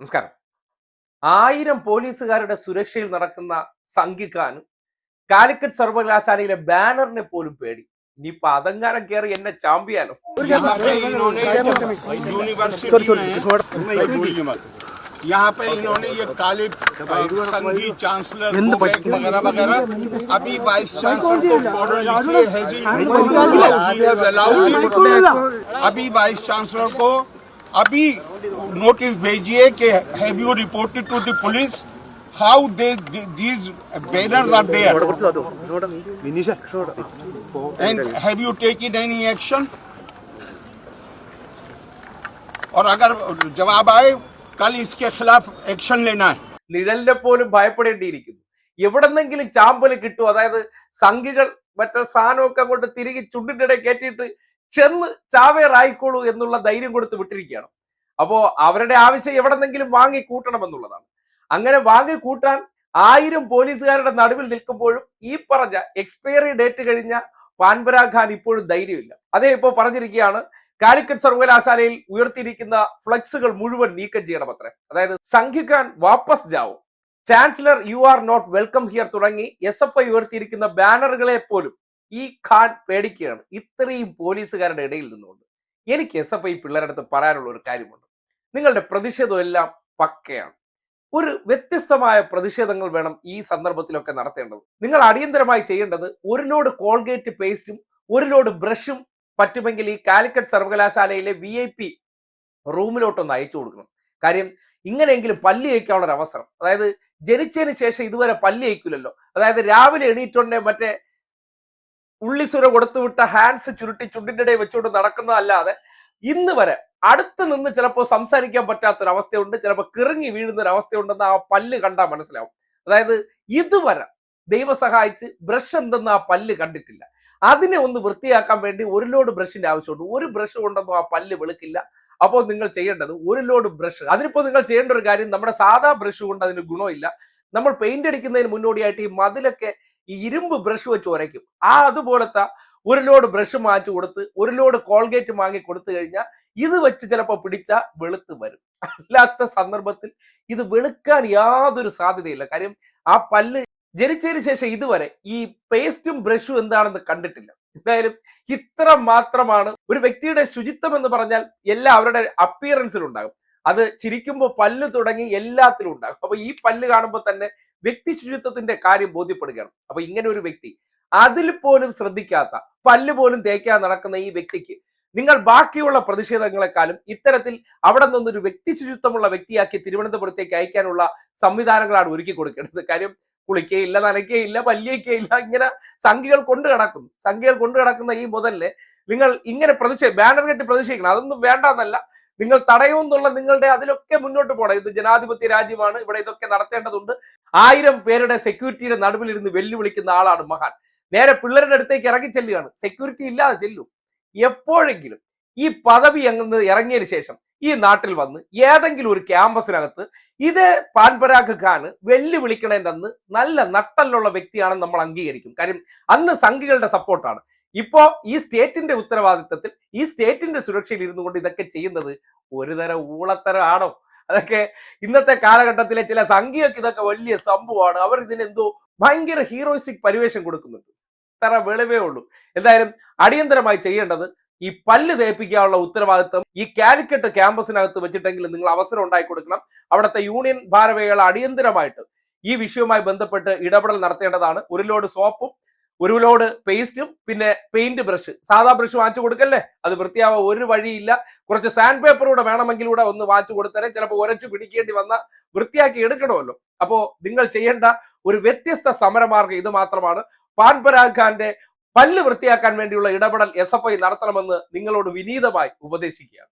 നമസ്കാരം ആയിരം പോലീസുകാരുടെ സുരക്ഷയിൽ നടക്കുന്ന സംഘിക്കാനും കാലിക്കറ്റ് സർവകലാശാലയിലെ ബാനറിനെ പോലും പേടി ഇനിയിപ്പൊ അതെങ്ങാനും കയറി എന്നെ ചാമ്പിയാലോ यहाँ पे इन्होंने यूनिवर्सिटी में बोलिए मत यहाँ पे इन्होंने ये काले अ, संघी चांसलर को वगैरह वगैरह अभी वाइस चांसलर को फॉर्डर लिखिए है जी He has allowed it. अभी वाइस चांसलर को अभी नोटिस भेजिए कि have you reported to the police how they these banners are there and have you taken any action और अगर जवाब आए कल इसके खिलाफ एक्शन लेना है നിഴലിനെ പോലും ഭയപ്പെടേണ്ടിയിരിക്കുന്നു എവിടെന്നെങ്കിലും ചാമ്പല് കിട്ടും അതായത് സംഘികൾ മറ്റേ സാധനമൊക്കെ അങ്ങോട്ട് തിരികെ ചുണ്ടിന്റെ ഇടയിൽ കയറ്റിയിട്ട് ചെന്ന് ചാവേറായിക്കോളൂ എന്നുള്ള ധൈര്യം കൊടുത്ത് വിട്ടിരിക്കുകയാണ്. അപ്പോ അവരുടെ ആവശ്യം എവിടെന്നെങ്കിലും വാങ്ങി കൂട്ടണം എന്നുള്ളതാണ്. അങ്ങനെ വാങ്ങി കൂട്ടാൻ ആയിരം പോലീസുകാരുടെ നടുവിൽ നിൽക്കുമ്പോഴും ഈ പറഞ്ഞ എക്സ്പയറി ഡേറ്റ് കഴിഞ്ഞ പാൻപരാ ഖാൻ ഇപ്പോഴും ധൈര്യമില്ല. അതേ ഇപ്പോൾ പറഞ്ഞിരിക്കുകയാണ് കാലിക്കറ്റ് സർവകലാശാലയിൽ ഉയർത്തിയിരിക്കുന്ന ഫ്ലക്സുകൾ മുഴുവൻ നീക്കം ചെയ്യണമത്രേ അതായത് സംഘിക്കാൻ വാപ്പസ് Joao. Chancellor you are not welcome here തുടങ്ങി എസ് എഫ് ഐ ഉയർത്തിയിരിക്കുന്ന ബാനറുകളെ പോലും ഈ ഖാൻ പേടിക്കുകയാണ്. ഇത്രയും പോലീസുകാരുടെ ഇടയിൽ നിന്നുകൊണ്ട്. എനിക്ക് എസ് എഫ് ഐ പിള്ളേരുടെ അടുത്ത് പറയാനുള്ള ഒരു കാര്യമുണ്ട്. നിങ്ങളുടെ പ്രതിഷേധം എല്ലാം പക്കയാണ്. ഒരു വ്യത്യസ്തമായ പ്രതിഷേധങ്ങൾ വേണം ഈ സന്ദർഭത്തിലൊക്കെ നടത്തേണ്ടത്. നിങ്ങൾ അടിയന്തരമായി ചെയ്യേണ്ടത് ഒരു ലോഡ് കോൾഗേറ്റ് പേസ്റ്റും ഒരു ലോഡ് ബ്രഷും പറ്റുമെങ്കിൽ ഈ കാലിക്കറ്റ് സർവകലാശാലയിലെ വി ഐ പി റൂമിലോട്ടൊന്ന് അയച്ചു കൊടുക്കണം. കാര്യം ഇങ്ങനെയെങ്കിലും പല്ലി അയക്കാനുള്ള ഒരു അവസരം അതായത് ജനിച്ചതിന് ശേഷം ഇതുവരെ പല്ലി അയക്കില്ലല്ലോ അതായത് രാവിലെ എണീറ്റുണ്ടേ മറ്റേ ഉള്ളിസുര കൊടുത്തുവിട്ട ഹാൻഡ്സ് ചുരുട്ടി ചുണ്ടിന്റെ ഇടയിൽ വെച്ചുകൊണ്ട് നടക്കുന്നതല്ലാതെ ഇന്ന് വരെ അടുത്ത് നിന്ന് ചിലപ്പോൾ സംസാരിക്കാൻ പറ്റാത്തൊരവസ്ഥയുണ്ട് ചിലപ്പോൾ കിറങ്ങി വീഴുന്ന ഒരു അവസ്ഥയുണ്ടെന്ന് ആ പല്ല് കണ്ടാൽ മനസ്സിലാവും. അതായത് ഇതുവരെ ദൈവം സഹായിച്ച് ബ്രഷ് എന്തെന്ന് ആ പല്ല് കണ്ടിട്ടില്ല. അതിനെ ഒന്ന് വൃത്തിയാക്കാൻ വേണ്ടി ഒരു ലോഡ് ബ്രഷിന്റെ ആവശ്യമുണ്ട്. ഒരു ബ്രഷ് കൊണ്ടൊന്നും ആ പല്ല് വെളുക്കില്ല. അപ്പോൾ നിങ്ങൾ ചെയ്യേണ്ടത് ഒരു ലോഡ് ബ്രഷ് അതിനിപ്പോൾ നിങ്ങൾ ചെയ്യേണ്ട ഒരു കാര്യം നമ്മുടെ സാധാ ബ്രഷ് കൊണ്ട് അതിന് ഗുണമില്ല. നമ്മൾ പെയിന്റ് അടിക്കുന്നതിന് മുന്നോടിയായിട്ട് ഈ മതിലൊക്കെ ഈ ഇരുമ്പ് ബ്രഷ് വെച്ച് ഉരയ്ക്കും. ആ അതുപോലത്തെ ഒരു ലോഡ് ബ്രഷ് മാറ്റി കൊടുത്ത് ഒരു ലോഡ് കോൾഗേറ്റ് വാങ്ങി കൊടുത്തു കഴിഞ്ഞാൽ ഇത് വെച്ച് ചിലപ്പോൾ പിടിച്ച വെളുത്ത് വരും. അല്ലാത്ത സന്ദർഭത്തിൽ ഇത് വെളുക്കാൻ യാതൊരു സാധ്യതയില്ല. കാര്യം ആ പല്ല് ജനിച്ചതിന് ശേഷം ഇതുവരെ ഈ പേസ്റ്റും ബ്രഷും എന്താണെന്ന് കണ്ടിട്ടില്ല. എന്തായാലും ഇത്ര മാത്രമാണ് ഒരു വ്യക്തിയുടെ ശുചിത്വം എന്ന് പറഞ്ഞാൽ എല്ലാം അവരുടെ അപ്പിയറൻസിലുണ്ടാകും അത് ചിരിക്കുമ്പോൾ പല്ല് തുടങ്ങി എല്ലാത്തിലും ഉണ്ടാകും. അപ്പൊ ഈ പല്ല് കാണുമ്പോൾ തന്നെ വ്യക്തി ശുചിത്വത്തിന്റെ കാര്യം ബോധ്യപ്പെടുകയാണ്. അപ്പൊ ഇങ്ങനെ ഒരു വ്യക്തി അതിൽ പോലും ശ്രദ്ധിക്കാത്ത പല്ല് പോലും തേക്കാൻ നടക്കുന്ന ഈ വ്യക്തിക്ക് നിങ്ങൾ ബാക്കിയുള്ള പ്രതിഷേധങ്ങളെക്കാളും ഇത്തരത്തിൽ അവിടെ നിന്നൊരു വ്യക്തി ശുചിത്വമുള്ള വ്യക്തിയാക്കി തിരുവനന്തപുരത്തേക്ക് അയക്കാനുള്ള സംവിധാനങ്ങളാണ് ഒരുക്കി കൊടുക്കേണ്ടത്. കാര്യം കുളിക്കുകയില്ല നനയ്ക്കുകയില്ല പല്ലിയക്കുകയില്ല ഇങ്ങനെ സംഖ്യകൾ കൊണ്ടു കിടക്കുന്നു. സംഖ്യകൾ കൊണ്ടു കിടക്കുന്ന ഈ മുതലിനെ നിങ്ങൾ ഇങ്ങനെ പ്രതിഷേ ബാനർ കെട്ടി പ്രതിഷേധിക്കണം അതൊന്നും വേണ്ടെന്നല്ല. നിങ്ങൾ തടയുമെന്നുള്ള നിങ്ങളുടെ അതിലൊക്കെ മുന്നോട്ട് പോകണം ഇത് ജനാധിപത്യ രാജ്യമാണ്. ഇവിടെ ഇതൊക്കെ നടത്തേണ്ടതുണ്ട്. ആയിരം പേരുടെ സെക്യൂരിറ്റിയുടെ നടുവിൽ നടുവിലിരുന്ന് വെല്ലുവിളിക്കുന്ന ആളാണ് മഹാൻ. നേരെ പിള്ളേരുടെ അടുത്തേക്ക് ഇറങ്ങി ചെല്ലുകയാണ്. സെക്യൂരിറ്റി ഇല്ലാതെ ചെല്ലും. എപ്പോഴെങ്കിലും ഈ പദവി അങ്ങ് ഇറങ്ങിയതിന് ശേഷം ഈ നാട്ടിൽ വന്ന് ഏതെങ്കിലും ഒരു ക്യാമ്പസിനകത്ത് ഇത് പാൻപരാഗ് ഖാന് വെല്ലുവിളിക്കണേന്റെ അന്ന് നല്ല നട്ടലുള്ള വ്യക്തിയാണെന്ന് നമ്മൾ അംഗീകരിക്കും. കാര്യം അന്ന് സംഘികളുടെ സപ്പോർട്ടാണ് ഇപ്പോ ഈ സ്റ്റേറ്റിന്റെ ഉത്തരവാദിത്തത്തിൽ ഈ സ്റ്റേറ്റിന്റെ സുരക്ഷയിൽ ഇരുന്നു കൊണ്ട് ഇതൊക്കെ ചെയ്യുന്നത് ഒരു തരം ഊളത്തരമാണോ? അതൊക്കെ ഇന്നത്തെ കാലഘട്ടത്തിലെ ചില സംഘികൾക്ക് ഇതൊക്കെ വലിയ സംഭവമാണ്. അവർ ഇതിനെന്തോ ഭയങ്കര ഹീറോയിസ്റ്റിക് പരിവേഷം കൊടുക്കുന്നുണ്ട്. ഇത്ര വെളിവേ ഉള്ളൂ. എന്തായാലും അടിയന്തരമായി ചെയ്യേണ്ടത് ഈ പല്ല് തേപ്പിക്കാനുള്ള ഉത്തരവാദിത്വം ഈ കാലിക്കറ്റ് ക്യാമ്പസിനകത്ത് വെച്ചിട്ടെങ്കിലും നിങ്ങൾ അവസരം ഉണ്ടാക്കി കൊടുക്കണം. അവിടുത്തെ യൂണിയൻ ഭാരവാഹികൾ അടിയന്തരമായിട്ട് ഈ വിഷയവുമായി ബന്ധപ്പെട്ട് ഇടപെടൽ നടത്തേണ്ടതാണ്. ഒരു ലോഡ് സോപ്പും ഒരു ലോഡ് പേസ്റ്റും പിന്നെ പെയിന്റ് ബ്രഷ് സാധാ ബ്രഷ് വാങ്ങിച്ചു കൊടുക്കല്ലേ? അത് വൃത്തിയാവാൻ ഒരു വഴിയില്ല. കുറച്ച് സാൻഡ് പേപ്പറൂടെ കൂടെ ഒന്ന് വാങ്ങിച്ചു കൊടുത്തരേ. ചിലപ്പോൾ ഉരച്ച് പിടിക്കേണ്ടി വന്ന വൃത്തിയാക്കി എടുക്കണമല്ലോ. അപ്പോ നിങ്ങൾ ചെയ്യേണ്ട ഒരു വ്യത്യസ്ത സമരമാർഗം ഇത് മാത്രമാണ്. പാൻപരാഗ് ഖാന്റെ പല്ല് വൃത്തിയാക്കാൻ വേണ്ടിയുള്ള ഇടപെടൽ എസ് എഫ് ഐ നടത്തണമെന്ന് നിങ്ങളോട് വിനീതമായി ഉപദേശിക്കുകയാണ്.